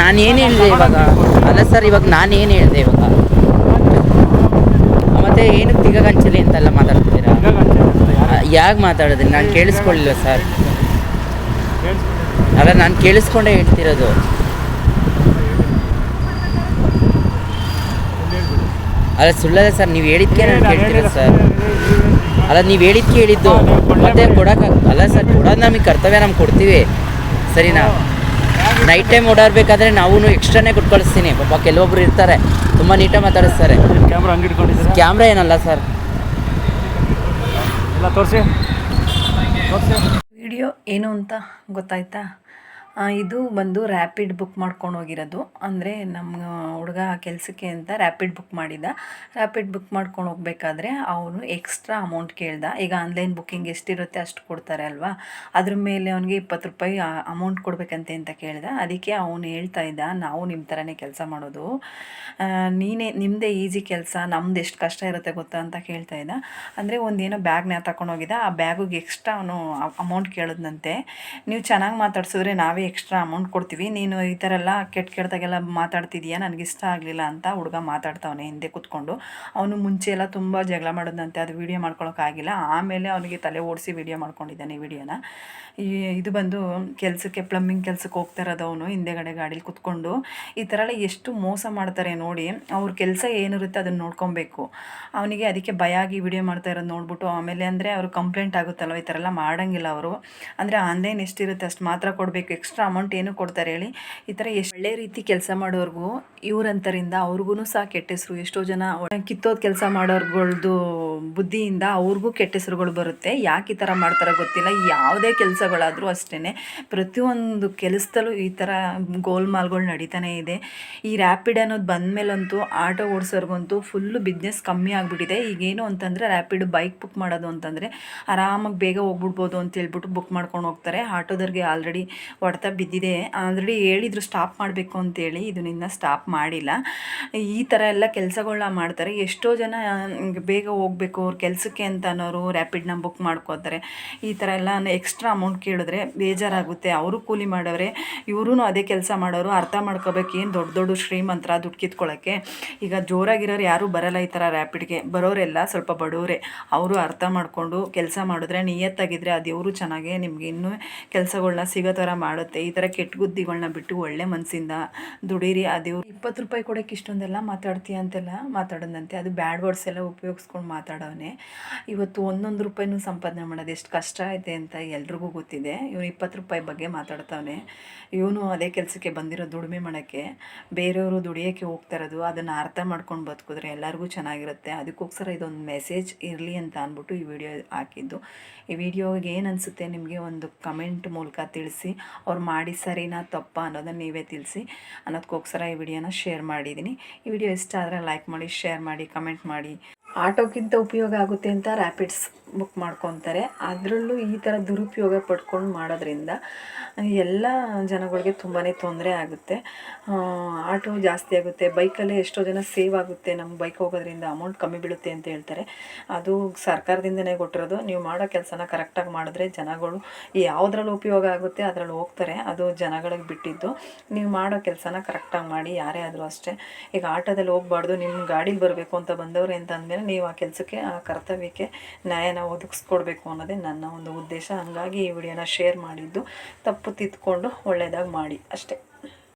ನಾನು ಏನು ಹೇಳಿದೆ ಇವಾಗ? ಅಲ್ಲ ಸರ್ ಇವಾಗ ನಾನು ಏನು ಹೇಳಿದೆ ಇವಾಗ? ಮತ್ತೆ ಏನಕ್ಕೆ ತಿಗಗಂಚಲಿ ಅಂತೆಲ್ಲ ಮಾತಾಡ್ತಿದ್ದೀರಾ? ಯಾಕೆ ಮಾತಾಡಿದ್ರಿ ನಾನು ಕೇಳಿಸ್ಕೊಳ್ಳಿಲ್ಲ ಸರ್. ಅಲ್ಲ ನಾನು ಕೇಳಿಸ್ಕೊಂಡೇ ಹೇಳ್ತಿರೋದು. ಅಲ್ಲ ಸುಳ್ಳಲ್ಲ ಸರ್ ನೀವು ಹೇಳಿದ್ಕೆ ನಾನು ಕೇಳ್ತೀರ ಸರ್. ಅಲ್ಲ ನೀವು ಹೇಳಿದ್ಕೆ ಹೇಳಿದ್ದು. ಮತ್ತೆ ಕೊಡಕ್ಕೆ ಅಲ್ಲ ಸರ್ ಕೊಡೋದು ನಮಗೆ ಕರ್ತವ್ಯ ನಮ್ಗೆ ಕೊಡ್ತೀವಿ. ಸರಿನಾ? ನೈಟ್ ಟೈಮ್ ಓಡಾಡಬೇಕಾದ್ರೆ ನಾವು ಎಕ್ಸ್ಟ್ರಾನೇ ಕುಟ್ಕೊಳಿಸ್ತೀನಿ ಕಳಿಸ್ತೀನಿ ಪಾಪ ಕೆಲವೊಬ್ರು ಇರ್ತಾರೆ. ತುಂಬ ನೀಟಾಗಿ ಮಾತಾಡಿಸ್ತಾರೆ. ಕ್ಯಾಮ್ರಾ ಹಂಗೆ ಇಟ್ಕೊಂಡಿದ್ದೀರಾ? ಕ್ಯಾಮ್ರಾ ಏನಲ್ಲ ಸರ್. ಎಲ್ಲ ತೋರಿಸಿ. ತೋರಿಸಿ. ವಿಡಿಯೋ ಏನು ಅಂತ ಗೊತ್ತಾಯ್ತಾ? ಇದು ಬಂದು ರ್ಯಾಪಿಡ್ ಬುಕ್ ಮಾಡ್ಕೊಂಡು ಹೋಗಿರೋದು. ಅಂದರೆ ನಮ್ಮ ಹುಡುಗ ಕೆಲಸಕ್ಕೆ ಅಂತ ರ್ಯಾಪಿಡ್ ಬುಕ್ ಮಾಡಿದ್ದ ರ್ಯಾಪಿಡ್ ಬುಕ್ ಮಾಡ್ಕೊಂಡು ಹೋಗ್ಬೇಕಾದ್ರೆ ಅವನು ಎಕ್ಸ್ಟ್ರಾ ಅಮೌಂಟ್ ಕೇಳ್ದ. ಈಗ ಆನ್ಲೈನ್ ಬುಕ್ಕಿಂಗ್ ಎಷ್ಟಿರುತ್ತೆ ಅಷ್ಟು ಕೊಡ್ತಾರೆ ಅಲ್ವಾ? ಅದ್ರ ಮೇಲೆ ಅವನಿಗೆ ಇಪ್ಪತ್ತು ರೂಪಾಯಿ ಅಮೌಂಟ್ ಕೊಡಬೇಕಂತೆ ಅಂತ ಕೇಳ್ದ. ಅದಕ್ಕೆ ಅವನು ಹೇಳ್ತಾ ಇದ್ದ, ನಾವು ನಿಮ್ಮ ಥರನೇ ಕೆಲಸ ಮಾಡೋದು. ನೀನೇ ನಿಮ್ಮದೇ ಈಸಿ ಕೆಲಸ. ನಮ್ದು ಎಷ್ಟು ಕಷ್ಟ ಇರುತ್ತೆ ಗೊತ್ತಾ? ಅಂತ ಕೇಳ್ತಾ ಇದ್ದ. ಅಂದರೆ ಒಂದೇನೋ ಬ್ಯಾಗ್ನ ತಗೊಂಡೋಗಿದ್ದ ಆ ಬ್ಯಾಗಿಗೆ ಎಕ್ಸ್ಟ್ರಾ ಅವನು ಅಮೌಂಟ್ ಕೇಳಿದ್ನಂತೆ. ನೀವು ಚೆನ್ನಾಗಿ ಮಾತಾಡ್ಸಿದ್ರೆ ನಾವೇ ಎಕ್ಸ್ಟ್ರಾ ಅಮೌಂಟ್ ಕೊಡ್ತೀವಿ. ನೀನು ಈ ಥರ ಎಲ್ಲ ಕೆಟ್ಟ ಕೆಟ್ಟದಾಗೆಲ್ಲ ಮಾತಾಡ್ತಿದೀಯಾ? ನನಗೆ ಇಷ್ಟ ಆಗಲಿಲ್ಲ ಅಂತ ಹುಡುಗ ಮಾತಾಡ್ತಾವನೆ ಹಿಂದೆ ಕೂತ್ಕೊಂಡು. ಅವನು ಮುಂಚೆ ಎಲ್ಲ ತುಂಬ ಜಗಳ ಮಾಡೋದಂತೆ. ಅದು ವೀಡಿಯೋ ಮಾಡ್ಕೊಳ್ಳೋಕ್ಕಾಗಿಲ್ಲ ಆಮೇಲೆ ಅವನಿಗೆ ತಲೆ ಓಡಿಸಿ ವೀಡಿಯೋ ಮಾಡ್ಕೊಂಡಿದ್ದಾನೆ ವಿಡಿಯೋನ ಈ ಇದು ಬಂದು ಕೆಲಸಕ್ಕೆ ಪ್ಲಂಬಿಂಗ್ ಕೆಲಸಕ್ಕೆ ಹೋಗ್ತಾ ಇರೋದವನು ಹಿಂದೆಗಡೆ ಗಾಡೀಲಿ ಕೂತ್ಕೊಂಡು. ಈ ಥರ ಎಲ್ಲ ಎಷ್ಟು ಮೋಸ ಮಾಡ್ತಾರೆ ನೋಡಿ, ಅವ್ರ ಕೆಲಸ ಏನಿರುತ್ತೆ ಅದನ್ನು ನೋಡ್ಕೊಬೇಕು. ಅವನಿಗೆ ಅದಕ್ಕೆ ಭಯ ಆಗಿ ವಿಡಿಯೋ ಮಾಡ್ತಾ ಇರೋದು ನೋಡ್ಬಿಟ್ಟು, ಆಮೇಲೆ ಅಂದರೆ ಅವರು ಕಂಪ್ಲೇಂಟ್ ಆಗುತ್ತಲ್ವ? ಈ ಥರ ಎಲ್ಲ ಮಾಡೋಂಗಿಲ್ಲ ಅವರು. ಅಂದರೆ ಆನ್ಲೈನ್ ಎಷ್ಟಿರುತ್ತೆ? ಅಷ್ಟು ಮಾತ್ರ ಕೊಡಬೇಕು ಎಕ್ಸ್ಟ್ರಾ ಅಮೌಂಟ್ ಏನು ಕೊಡ್ತಾರೆ ಹೇಳಿ? ಈ ಥರ ಎಷ್ಟು ಒಳ್ಳೆ ರೀತಿ ಕೆಲಸ ಮಾಡೋರ್ಗೂ, ಇವ್ರಂತರಿಂದ ಅವ್ರಿಗೂ ಸಹ ಕೆಟ್ಟ ಹೆಸರು ಎಷ್ಟೋ ಜನ ಕಿತ್ತೋದು ಕೆಲಸ ಮಾಡೋರ್ಗಳ್ದು ಬುದ್ಧಿಯಿಂದ ಅವ್ರಿಗೂ ಕೆಟ್ಟ ಹೆಸರುಗಳು ಬರುತ್ತೆ. ಯಾಕೆ ಈ ಥರ ಮಾಡ್ತಾರೋ ಗೊತ್ತಿಲ್ಲ. ಯಾವುದೇ ಕೆಲಸಗಳಾದರೂ ಅಷ್ಟೇ ಪ್ರತಿಯೊಂದು ಕೆಲಸದಲ್ಲೂ ಈ ಥರ ಗೋಲ್ಮಾಲ್ಗಳು ನಡೀತಾನೆ ಇದೆ. ಈ ರ್ಯಾಪಿಡ್ ಅನ್ನೋದು ಬಂದಮೇಲಂತೂ ಆಟೋ ಓಡಿಸೋರ್ಗಂತೂ ಫುಲ್ಲು ಬಿಸ್ನೆಸ್ ಕಮ್ಮಿ ಆಗಿಬಿಟ್ಟಿದೆ. ಈಗೇನು ಅಂತಂದರೆ ರ್ಯಾಪಿಡ್ ಬೈಕ್ ಬುಕ್ ಮಾಡೋದು ಅಂತಂದರೆ ಆರಾಮಾಗಿ ಬೇಗ ಹೋಗ್ಬಿಡ್ಬೋದು ಅಂತ ಹೇಳ್ಬಿಟ್ಟು ಬುಕ್ ಮಾಡ್ಕೊಂಡು ಹೋಗ್ತಾರೆ. ಆಟೋದವ್ರಿಗೆ ಆಲ್ರೆಡಿ ಹೊಡೆತ ಬಿದ್ದಿದೆ. ಆಲ್ರೆಡಿ ಹೇಳಿದ್ರು ಸ್ಟಾಪ್ ಮಾಡಬೇಕು ಅಂತೇಳಿ ಇದನ್ನ ಸ್ಟಾಪ್ ಮಾಡಿಲ್ಲ. ಈ ಥರ ಎಲ್ಲ ಕೆಲಸಗಳನ್ನ ಮಾಡ್ತಾರೆ. ಎಷ್ಟೋ ಜನ ಬೇಗ ಹೋಗಬೇಕು ಅವ್ರ ಕೆಲಸಕ್ಕೆ ಅಂತ ಅನ್ನೋರು ರ್ಯಾಪಿಡ್ನ ಬುಕ್ ಮಾಡ್ಕೋತಾರೆ. ಈ ಥರ ಎಲ್ಲ ಎಕ್ಸ್ಟ್ರಾ ಅಮೌಂಟ್ ಕೇಳಿದ್ರೆ ಬೇಜಾರಾಗುತ್ತೆ. ಅವರು ಕೂಲಿ ಮಾಡೋರೆ ಇವರೂ ಅದೇ ಕೆಲಸ ಮಾಡೋರು, ಅರ್ಥ ಮಾಡ್ಕೋಬೇಕು ಏನು ದೊಡ್ಡ ದೊಡ್ಡ ಶ್ರೀಮಂತರ ದುಡ್ಡು ಕಿತ್ಕೊಳ್ಳೋಕ್ಕೆ ಈಗ ಜೋರಾಗಿರೋರು ಯಾರೂ ಬರಲ್ಲ ಈ ಥರ ರ್ಯಾಪಿಡ್ಗೆ ಬರೋರೆಲ್ಲ ಸ್ವಲ್ಪ ಬಡವರೇ. ಅವರು ಅರ್ಥ ಮಾಡಿಕೊಂಡು ಕೆಲಸ ಮಾಡಿದ್ರೆ ನಿಯತ್ತಾಗಿದ್ದರೆ ಅದು ದೇವರು ಚೆನ್ನಾಗೆ ನಿಮ್ಗೆ ಇನ್ನೂ ಕೆಲಸಗಳನ್ನ ಸಿಗೋ ಥರ ಮಾಡುತ್ತೆ. ಈ ಥರ ಕೆಟ್ಟ ಬುದ್ಧಿಗಳನ್ನ ಬಿಟ್ಟು ಒಳ್ಳೆ ಮನಸ್ಸಿಂದ ದುಡೀರಿ ಆ ದೇವ್ರು. ಇಪ್ಪತ್ತು ರೂಪಾಯಿ ಕೊಡೋಕ್ಕೆ ಇಷ್ಟೊಂದೆಲ್ಲ ಮಾತಾಡ್ತೀಯ ಅಂತೆಲ್ಲ ಮಾತಾಡೋದಂತೆ. ಅದು ಬ್ಯಾಡ್ ವರ್ಡ್ಸ್ ಎಲ್ಲ ಉಪಯೋಗಿಸ್ಕೊಂಡು ಮಾತಾಡೋನೆ. ಇವತ್ತು ಒಂದೊಂದು ರೂಪಾಯಿನೂ ಸಂಪಾದನೆ ಮಾಡೋದು ಎಷ್ಟು ಕಷ್ಟ ಐತೆ ಅಂತ ಎಲ್ರಿಗೂ ಗೊತ್ತಿದೆ. ಇವನು ಇಪ್ಪತ್ತು ರೂಪಾಯಿ ಬಗ್ಗೆ ಮಾತಾಡ್ತಾವನೆ. ಇವನು ಅದೇ ಕೆಲಸಕ್ಕೆ ಬಂದಿರೋ ದುಡಿಮೆ ಮಾಡೋಕ್ಕೆ, ಬೇರೆಯವರು ದುಡಿಯೋಕ್ಕೆ ಹೋಗ್ತಾ ಇರೋದು, ಅದನ್ನು ಅರ್ಥ ಮಾಡ್ಕೊಂಡು ಬದುಕಿದ್ರೆ ಎಲ್ಲರಿಗೂ ಚೆನ್ನಾಗಿರುತ್ತೆ. ಅದಕ್ಕೋಸ್ಕರ ಇದೊಂದು ಮೆಸೇಜ್ ಇರಲಿ ಅಂತ ಅಂದ್ಬಿಟ್ಟು ಈ ವಿಡಿಯೋ ಹಾಕಿದ್ದು. ಈ ವಿಡಿಯೋಗೆ ಏನು ಅನಿಸುತ್ತೆ ನಿಮಗೆ ಒಂದು ಕಮೆಂಟ್ ಮೂಲಕ ತಿಳಿಸಿ, ಅವ್ರು ಮಾಡಿ ಸರಿನಾ ತಪ್ಪ ಅನ್ನೋದನ್ನು ನೀವೇ ತಿಳಿಸಿ. ಅನ್ನೋದಕ್ಕೋಸ್ಕರ ಈ ವಿಡಿಯೋನ ಶೇರ್ ಮಾಡಿದ್ದೀನಿ. ಈ ವಿಡಿಯೋ ಇಷ್ಟ ಆದರೆ ಲೈಕ್ ಮಾಡಿ, ಶೇರ್ ಮಾಡಿ, ಕಮೆಂಟ್ ಮಾಡಿ. ಆಟೋಕ್ಕಿಂತ ಉಪಯೋಗ ಆಗುತ್ತೆ ಅಂತ ರ್ಯಾಪಿಡ್ಸ್ ಬುಕ್ ಮಾಡ್ಕೊತಾರೆ. ಅದರಲ್ಲೂ ಈ ಥರ ದುರುಪಯೋಗ ಪಡ್ಕೊಂಡು ಮಾಡೋದ್ರಿಂದ ಎಲ್ಲ ಜನಗಳಿಗೆ ತುಂಬಾ ತೊಂದರೆ ಆಗುತ್ತೆ. ಆಟೋ ಜಾಸ್ತಿ ಆಗುತ್ತೆ. ಬೈಕಲ್ಲೇ ಎಷ್ಟೋ ಜನ ಸೇವ್ ಆಗುತ್ತೆ. ನಮ್ಗೆ ಬೈಕ್ ಹೋಗೋದ್ರಿಂದ ಅಮೌಂಟ್ ಕಮ್ಮಿ ಬೀಳುತ್ತೆ ಅಂತ ಹೇಳ್ತಾರೆ. ಅದು ಸರ್ಕಾರದಿಂದನೇ ಕೊಟ್ಟಿರೋದು. ನೀವು ಮಾಡೋ ಕೆಲಸನ ಕರೆಕ್ಟಾಗಿ ಮಾಡಿದ್ರೆ ಜನಗಳು ಯಾವುದ್ರಲ್ಲಿ ಉಪಯೋಗ ಆಗುತ್ತೆ, ಅದರಲ್ಲಿ ಹೋಗ್ತಾರೆ. ಅದು ಜನಗಳಿಗೆ ಬಿಟ್ಟಿದ್ದು. ನೀವು ಮಾಡೋ ಕೆಲಸನ ಕರೆಕ್ಟಾಗಿ ಮಾಡಿ. ಯಾರೇ ಆದರೂ ಅಷ್ಟೇ. ಈಗ ಆಟೋದಲ್ಲಿ ಹೋಗ್ಬಾರ್ದು. ನಿಮ್ಮ ಗಾಡೀಲಿ ಬರಬೇಕು ಅಂತ ಬಂದವ್ರೆ ಅಂತ ಅಂದಮೇಲೆ ನೀವು ಆ ಕೆಲಸಕ್ಕೆ, ಆ ಕರ್ತವ್ಯಕ್ಕೆ ನ್ಯಾಯನ ಒದಗಿಸ್ಕೊಡ್ಬೇಕು ಅನ್ನೋದೇ ನನ್ನ ಒಂದು ಉದ್ದೇಶ. ಹಂಗಾಗಿ ಈ ವಿಡಿಯೋನ ಶೇರ್ ಮಾಡಿದ್ದು ತಪ್ಪು ತಿದ್ಕೊಂಡು ಒಳ್ಳೆಯದಾಗಿ ಮಾಡಿ ಅಷ್ಟೇ.